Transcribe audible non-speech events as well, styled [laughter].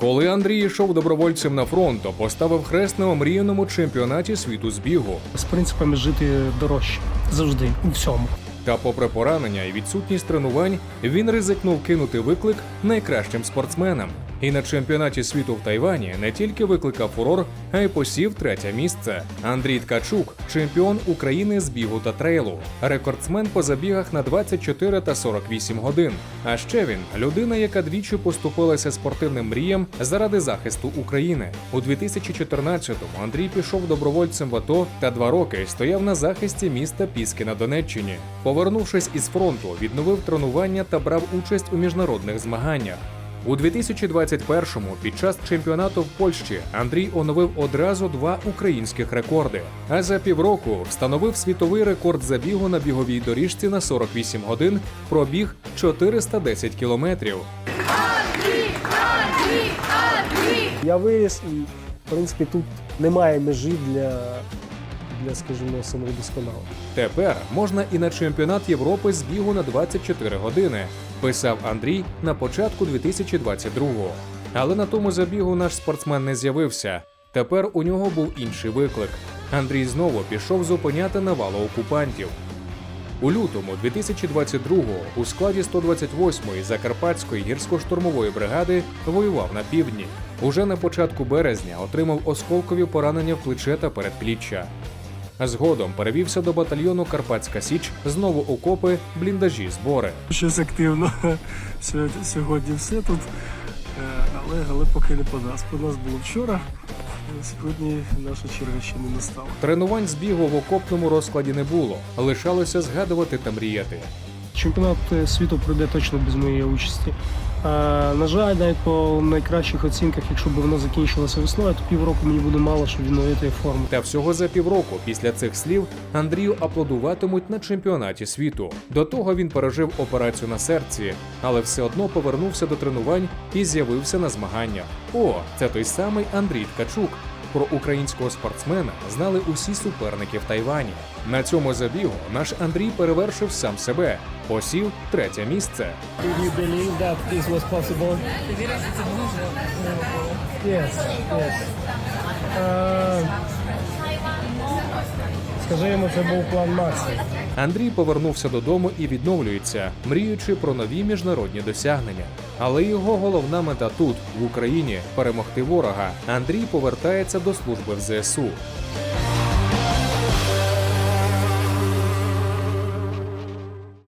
Коли Андрій йшов добровольцем на фронт, то поставив хрест на омріяному чемпіонаті світу з бігу. З принципами жити дорожче завжди у всьому. Та, попри поранення і відсутність тренувань, він ризикнув кинути виклик найкращим спортсменам. І на чемпіонаті світу в Тайвані не тільки викликав фурор, а й посів третє місце. Андрій Ткачук, чемпіон України з бігу та трейлу, рекордсмен по забігах на 24 та 48 годин. А ще він людина, яка двічі поступилася спортивним мріям заради захисту України. У 2014-му Андрій пішов добровольцем в АТО та два роки стояв на захисті міста Піски на Донеччині. Повернувшись із фронту, відновив тренування та брав участь у міжнародних змаганнях. У 2021-му під час чемпіонату в Польщі Андрій оновив одразу два українських рекорди. А за півроку встановив світовий рекорд забігу на біговій доріжці на 48 годин, пробіг 410 кілометрів. Я виріс і, в принципі, тут немає межі для, для скажімо, самовдосконалого. Тепер можна і на чемпіонат Європи з бігу на 24 години, писав Андрій на початку 2022-го. Але на тому забігу наш спортсмен не з'явився. Тепер у нього був інший виклик. Андрій знову пішов зупиняти навалу окупантів. У лютому 2022-го у складі 128-ї Закарпатської гірсько-штурмової бригади воював на півдні. Уже на початку березня отримав осколкові поранення в плече та передпліччя. Згодом перевівся до батальйону Карпатська Січ, знову окопи, бліндажі, збори. Щось активно. [laughs] Сьогодні, сьогодні все тут. Е, Але, але поки не по нас. По нас було вчора. е, Сьогодні наша черга ще не настала. Тренувань з бігу в окопному розкладі не було, лишалося згадувати та мріяти. Чемпіонат е, світу пройде точно без моєї участі. А, на жаль, навіть по найкращих оцінках, якщо б воно закінчилося весною, то півроку мені буде мало, щоб відновити форму. Та всього за півроку після цих слів Андрію аплодуватимуть на чемпіонаті світу. До того він пережив операцію на серці, але все одно повернувся до тренувань і з'явився на змаганнях. О, це той самий Андрій Ткачук. Про українського спортсмена знали усі суперники в Тайвані. На цьому забігу наш Андрій перевершив сам себе, посів третє місце. Е, Скажи йому, це був план Макса. Андрій повернувся додому і відновлюється, мріючи про нові міжнародні досягнення. Але його головна мета тут, в Україні, перемогти ворога. Андрій повертається до служби в ЗСУ.